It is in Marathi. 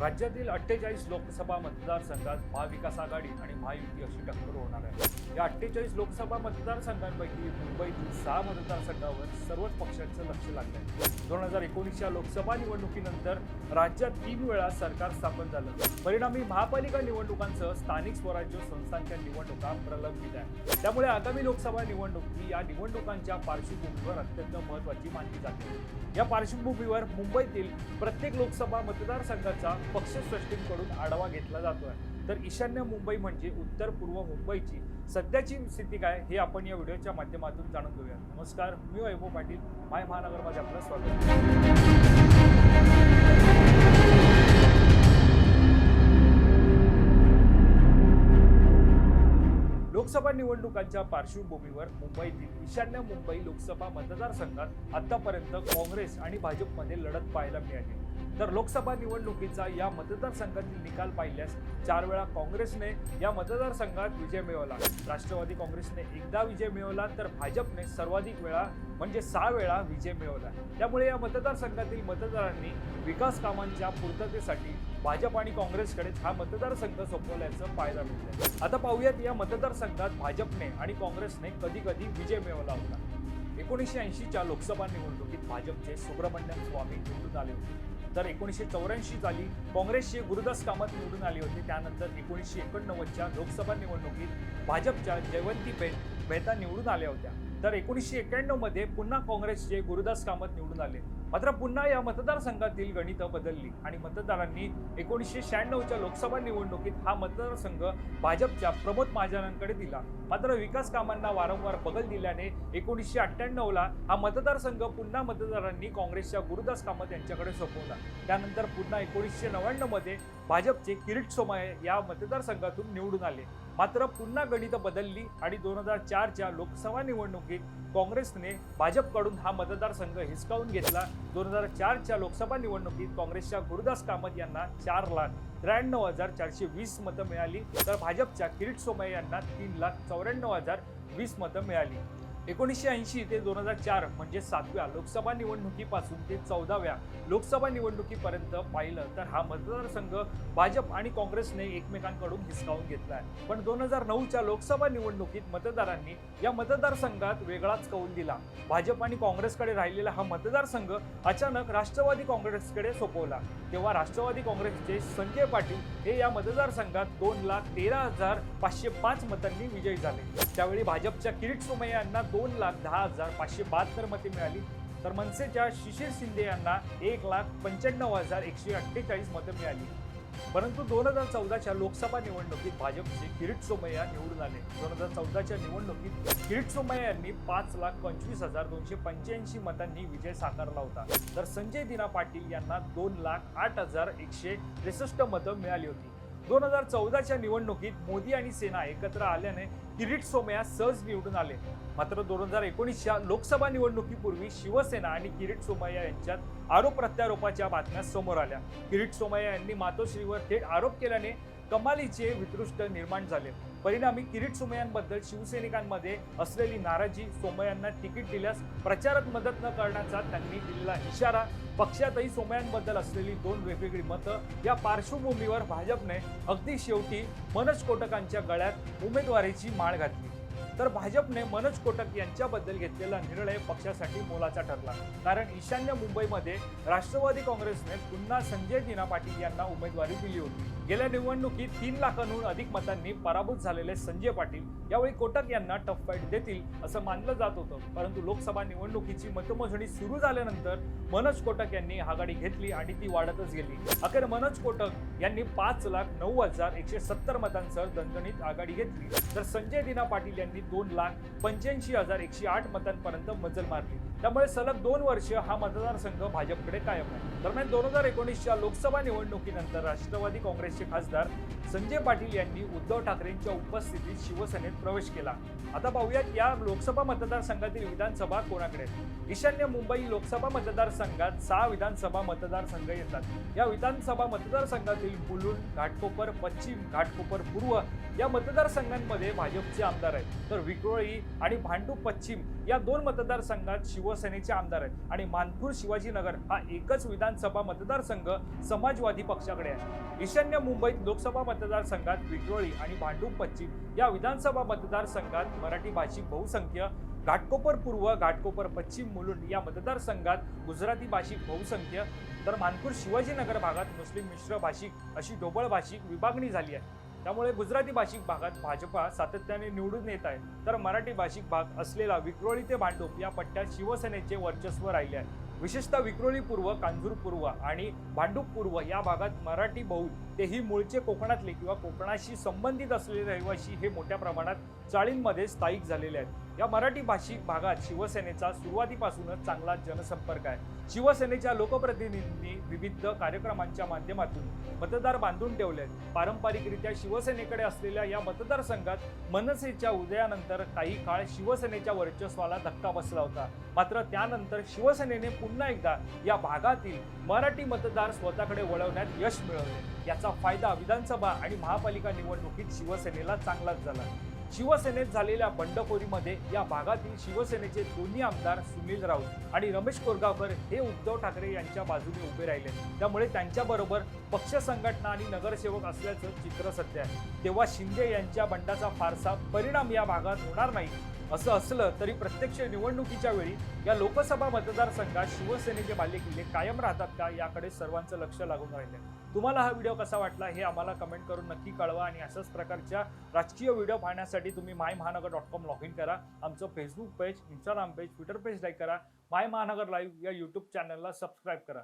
राज्यातील अठ्ठेचाळीस लोकसभा मतदारसंघात महाविकास आघाडी आणि महायुती अशी टक्कर होणार आहे. या अठ्ठेचाळीस लोकसभा मतदारसंघांपैकी मुंबईतील सहा मतदारसंघावर सर्वच पक्षांचं लक्ष लागलं आहे दोन हजार एकोणीसच्या लोकसभा निवडणुकीनंतर राज्यात तीन वेळा सरकार स्थापन झालं. परिणामी महापालिका निवडणुकांसह स्थानिक स्वराज्य संस्थांच्या निवडणुका प्रलंबित आहे त्यामुळे आगामी लोकसभा निवडणूक ही या निवडणुकांच्या पार्श्वभूमीवर अत्यंत महत्वाची मानली जाते. या पार्श्वभूमीवर मुंबईतील प्रत्येक लोकसभा मतदारसंघाचा पक्षश्रेष्ठींकडून आढावा घेतला जातो आहे तर ईशान्य मुंबई म्हणजे उत्तर पूर्व मुंबईची सध्याची स्थिती काय हे आपण या व्हिडिओच्या माध्यमातून जाणून घेऊया नमस्कार मी वैभव पाटील माय महानगरमध्ये आपलं स्वागत. लोकसभा निवडणुकांच्या पार्श्वभूमीवर मुंबईतील ईशान्य मुंबई लोकसभा मतदारसंघात आतापर्यंत काँग्रेस आणि भाजपमध्ये लढत पाहायला मिळाली. तर लोकसभा निवडणुकीचा या मतदारसंघातील निकाल पाहिल्यास चार वेळा काँग्रेसने या मतदारसंघात विजय मिळवला. राष्ट्रवादी काँग्रेसने एकदा विजय मिळवला तर भाजपने सर्वाधिक वेळा म्हणजे सहा वेळा विजय मिळवला. त्यामुळे या मतदारसंघातील मतदारांनी विकास कामांच्या पूर्ततेसाठी भाजप आणि काँग्रेसकडे हा मतदारसंघ सोपवल्याचं पाहायला मिळतं आता पाहूयात या मतदारसंघात भाजपने आणि काँग्रेसने कधी कधी विजय मिळवला होता. एकोणीसशे ऐंशीच्या लोकसभा निवडणुकीत भाजपचे सुब्रमण्यम स्वामी निवडून आले होते. तर एकोणीसशे चौऱ्याऐंशी साली काँग्रेसचे गुरुदास कामत निवडून आले होते. त्यानंतर एकोणीसशे एकोणनव्वदच्या लोकसभा निवडणुकीत भाजपच्या जयवंतीबेन मेहता निवडून आल्या होत्या. तर एकोणीसशे एक्क्याण्णवमध्ये पुन्हा काँग्रेसचे गुरुदास कामत निवडून आले. मात्र पुन्हा या मतदारसंघातील गणितं बदलली आणि मतदारांनी एकोणीसशे शहाण्णवच्या लोकसभा निवडणुकीत हा मतदारसंघ भाजपच्या प्रमोद महाजनांकडे दिला. मात्र विकास कामांना वारंवार बगल दिल्याने एकोणीसशे अठ्ठ्याण्णवला हा मतदारसंघ पुन्हा मतदारांनी काँग्रेसच्या गुरुदास कामत यांच्याकडे सोपवला. त्यानंतर पुन्हा एकोणीसशे नव्याण्णवमध्ये भाजपचे किरीट सोमय या मतदारसंघातून निवडून आले. मात्र पुन्हा गणित बदलली आणि दोन हजार चारच्या लोकसभा निवडणुकीत काँग्रेसने भाजपकडून हा मतदारसंघ हिसकावून घेतला. दोन हजार चारच्या लोकसभा निवडणुकीत काँग्रेसच्या गुरुदास कामत यांना चार लाख त्र्याण्णव हजार चारशे वीस मतं मिळाली. तर भाजपच्या किरीट सोमय यांना तीन लाख चौऱ्याण्णव हजार वीस मतं मिळाली. एकोणीसशे ऐंशी ते दोन हजार चार म्हणजे सातव्या लोकसभा निवडणुकीपासून ते चौदाव्या लोकसभा निवडणुकीपर्यंत पाहिलं तर हा मतदारसंघ भाजप आणि काँग्रेसने एकमेकांकडून हिसकावून घेतला आहे पण दोन हजार नऊच्या लोकसभा निवडणुकीत मतदारांनी या मतदारसंघात वेगळाच कौल दिला. भाजप आणि काँग्रेसकडे राहिलेला हा मतदारसंघ अचानक राष्ट्रवादी काँग्रेसकडे सोपवला. तेव्हा राष्ट्रवादी काँग्रेसचे संजय पाटील हे या मतदारसंघात दोन लाख तेरा हजार पाचशे पाच मतांनी विजयी झाले. त्यावेळी भाजपच्या किरीट सोमय्या यांना दोन लाख दहा हजार पाचशे बहात्तर मते मिळाली. तर मनसेच्या शिशिर शिंदे यांना एक लाख पंच्याण्णव हजार एकशे अठ्ठेचाळीस मतं मिळाली. परंतु दोन हजार चौदाच्या लोकसभा निवडणुकीत भाजपचे किरीट सोमय्या निवडून आले. दोन हजार चौदाच्या निवडणुकीत किरीट सोमय्या यांनी पाच लाख पंचवीस हजार दोनशे पंच्याऐंशी मतांनी विजय साकारला होता. तर संजय दिना पाटील यांना दोन लाख आठ हजार एकशे त्रेसष्ट मतं मिळाली होती. दोन हजार चौदाच्या निवडणुकीत मोदी आणि सेना एकत्र आल्याने किरीट सोमया सहज निवडून आले. मात्र दोन हजार एकोणीसच्या लोकसभा निवडणुकीपूर्वी शिवसेना आणि किरीट सोमय्या यांच्यात आरोप प्रत्यारोपाच्या बातम्या समोर आल्या. किरीट सोमय्या यांनी मातोश्रीवर थेट आरोप केल्याने कमालीचे वितृष्ट निर्माण झाले. परिणामी किरीट सोमय्यांबद्दल शिवसैनिकांमध्ये असलेली नाराजी सोमय्यांना तिकीट दिल्यास प्रचारात मदत न करण्याचा त्यांनी दिलेला इशारा पक्षातही सोमय्यांबद्दल असलेली दोन वेगवेगळी मतं या पार्श्वभूमीवर भाजपने अगदी शेवटी मनोज कोटकांच्या गळ्यात उमेदवारीची माळ घातली. तर भाजपने मनोज कोटक यांच्याबद्दल घेतलेला निर्णय पक्षासाठी मोलाचा ठरला. कारण ईशान्य मुंबईमध्ये राष्ट्रवादी काँग्रेसने पुन्हा संजय दिना पाटील यांना उमेदवारी दिली होती. गेल्या निवडणुकीत तीन लाखांहून अधिक मतांनी पराभूत झालेले संजय पाटील यावेळी कोटक यांना टफ फाईट देतील असं मानलं जात होतं. परंतु लोकसभा निवडणुकीची मतमोजणी सुरू झाल्यानंतर मनोज कोटक यांनी आघाडी घेतली आणि ती वाढतच गेली. अखेर मनोज कोटक यांनी पाच लाख नऊ हजार एकशे सत्तर मतांसह दणदणीत आघाडी घेतली. तर संजय दिना पाटील यांनी दोन लाख पंच्याऐंशी हजार एकशे आठ मतांपर्यंत मजल मारली. त्यामुळे सलग दोन वर्ष हा मतदारसंघ भाजपकडे कायम आहे. दरम्यान दोन हजार एकोणीसच्या लोकसभा निवडणुकीनंतर राष्ट्रवादी काँग्रेसचे खासदार संजय पाटील यांनी उद्धव ठाकरेंच्या उपस्थितीत शिवसेनेत प्रवेश केला. आता पाहूयात या लोकसभा मतदारसंघातील विधानसभा कोणाकडे ईशान्य मुंबई लोकसभा मतदारसंघात सहा विधानसभा मतदारसंघ येतात. या विधानसभा मतदारसंघातील मुलुंड घाटकोपर पश्चिम घाटकोपर पूर्व या मतदारसंघांमध्ये भाजपचे आमदार आहेत. तर विक्रोळी आणि भांडू पश्चिम या दोन मतदारसंघात शिव शिवसेनेचे आमदार आहेत. आणि मानपूर शिवाजीनगर हा एकच विधानसभा मतदारसंघ समाजवादी पक्षाकडे आहे. ईशान्य मुंबईत लोकसभा मतदारसंघात विक्रोळी आणि भांडूप पश्चिम या विधानसभा मतदारसंघात मराठी भाषिक बहुसंख्य घाटकोपर पूर्व घाटकोपर पश्चिम मुलुंड या मतदारसंघात गुजराती भाषिक बहुसंख्य तर मानपूर शिवाजीनगर भागात मुस्लिम मिश्र भाषिक अशी ढोबळ भाषिक विभागणी झाली आहे. त्यामुळे गुजराती भाषिक भागात भाजपा सातत्याने निवडून येत आहे. तर मराठी भाषिक भाग असलेला विक्रोळी ते भांडूप या पट्ट्यात शिवसेनेचे वर्चस्व राहिले आहे. विशेषतः विक्रोळी पूर्व कांजूर पूर्व आणि भांडूप पूर्व या भागात मराठी बहुल तेही मूळचे कोकणातले किंवा कोकणाशी संबंधित असलेले रहिवासी हे मोठ्या प्रमाणात चाळींमध्ये स्थायिक झालेले आहेत. या मराठी भाषिक भागात शिवसेनेचा सुरुवातीपासूनच चांगला जनसंपर्क आहे. शिवसेनेच्या लोकप्रतिनिधींनी विविध कार्यक्रमांच्या माध्यमातून मतदार बांधून ठेवले पारंपरिकरित्या शिवसेनेकडे असलेल्या या मतदारसंघात मनसेच्या उदयानंतर काही काळ शिवसेनेच्या वर्चस्वाला धक्का बसला होता. मात्र त्यानंतर शिवसेनेने पुन्हा एकदा या भागातील मराठी मतदार स्वतःकडे वळवण्यात यश मिळवले. याचा फायदा विधानसभा आणि महापालिका निवडणुकीत शिवसेनेला चांगलाच झाला. शिवसेनेत झालेल्या बंडखोरीमध्ये या भागातील शिवसेनेचे दोन्ही आमदार सुनील राऊत आणि रमेश कोरगावकर हे उद्धव ठाकरे यांच्या बाजूने उभे राहिले. त्यामुळे त्यांच्याबरोबर पक्ष संघटना आणि नगरसेवक असल्याचं चित्र सत्य आहे. तेव्हा शिंदे यांच्या बंडाचा फारसा परिणाम या भागात होणार नाही. असं असलं तरी प्रत्यक्ष निवडणुकीच्या वेळी या लोकसभा मतदारसंघात शिवसेनेचे बालेकिल्ले कायम राहतात का याकडे सर्वांचं लक्ष लागून राहिले तुम्हाला हा व्हिडिओ कसा वाटला हे आम्हाला कमेंट करून नक्की कळवा आणि अशाच प्रकारच्या राजकीय व्हिडिओ पाहण्यासाठी तुम्ही माय महानगर डॉट कॉम लॉग इन करा. आमचं Facebook page Instagram page Twitter page like करा. माय महानगर लाईव्ह या यूट्यूब चॅनलला सबस्क्राईब करा.